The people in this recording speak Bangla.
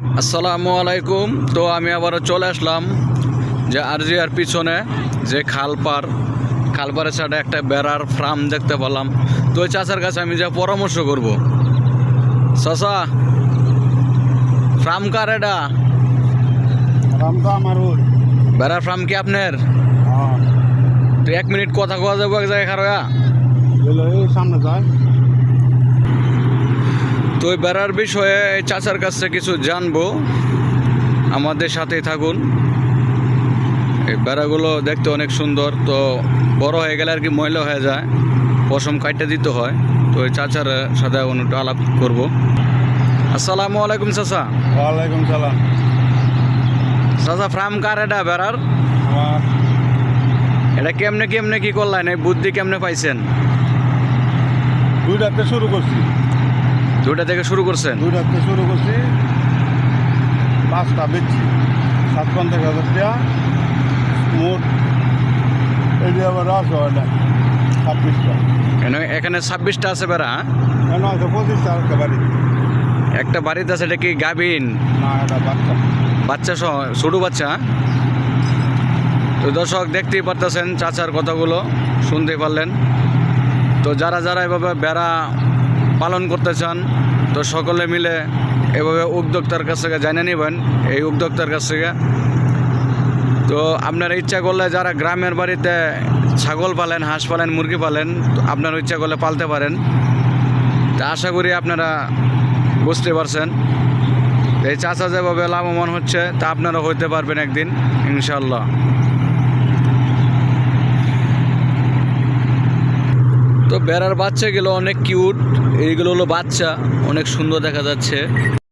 আসসালামু আলাইকুম। তো আমি আবারও চলে আসলাম যে আরজিআর পিছনে যে খালপার খালপারের সাইডে একটা বেড়ার ফার্ম দেখতে পেলাম। তো ওই চাচার কাছে আমি যা পরামর্শ করব। চাচা ফার্ম কার এটা? বেড়ার ফার্ম কি আপনার? হ্যাঁ। তো এক মিনিট কথা কোয়া যাব এক জায়গায় খারোয়া? সামনে যায়। তো ওই বেড়ার বিষয়ে চাচার কাছে কিছু জানব। আমাদের সাথেই থাকুন। এই বেড়াগুলো দেখতে অনেক সুন্দর তো বড় হয়ে গেলে আর কি ময়লা হয়ে যায়। পশম কাটতে দিতে হয় তো ওই চাচার সাথে একটু আলাপ করব। আসসালামু আলাইকুম চাচা। ওয়ালাইকুম সালাম। চাচা ফ্রাম কার এটা বেড়ার? এটা কেমনে কেমনে কি করলেন? এই বুদ্ধি কেমনে পাইছেন? দুইটাতে শুরু করছি। দুইটা থেকে শুরু করছেন? দুইটাতে শুরু করছি। পাঁচটা বেচছি। সাত পঞ্চাশ হাজার টাকা মোট এই যে আবার আছে ওটা ছাব্বিশটা। এনে- এখানে ছাব্বিশটা আছে বেড়া হ্যাঁ? কেন আছে? পঁচিশটা একটা বাড়ি। একটা বাড়িতে আছে এটা কি গাভিন? না এটা বাচ্চা। বাচ্চা সহ ছোটো বাচ্চা তো দর্শক দেখতেই পারতেছেন চাচার কথাগুলো শুনতেই পারলেন। তো যারা যারা এভাবে বেড়া পালন করতে চান, তো সকলে মিলে এভাবে উদ্যোক্তার কাছ থেকে জানিয়ে নেবেন এই উদ্যোক্তার কাছ থেকে। তো আপনার ইচ্ছা করলে যারা গ্রামের বাড়িতে ছাগল পালেন, হাঁস পালেন, মুরগি পালেন, তো আপনার ইচ্ছা করলে পালতে পারেন। তা আশা করি আপনারা বুঝতে পারছেন। এই চাষা যেভাবে লাভবান হচ্ছে, তা আপনারা হইতে পারবেন একদিন ইনশাল্লাহ তো বেড়ার বাচ্চাগুলো অনেক কিউট এইগুলো হলো বাচ্চা অনেক সুন্দর দেখা যাচ্ছে।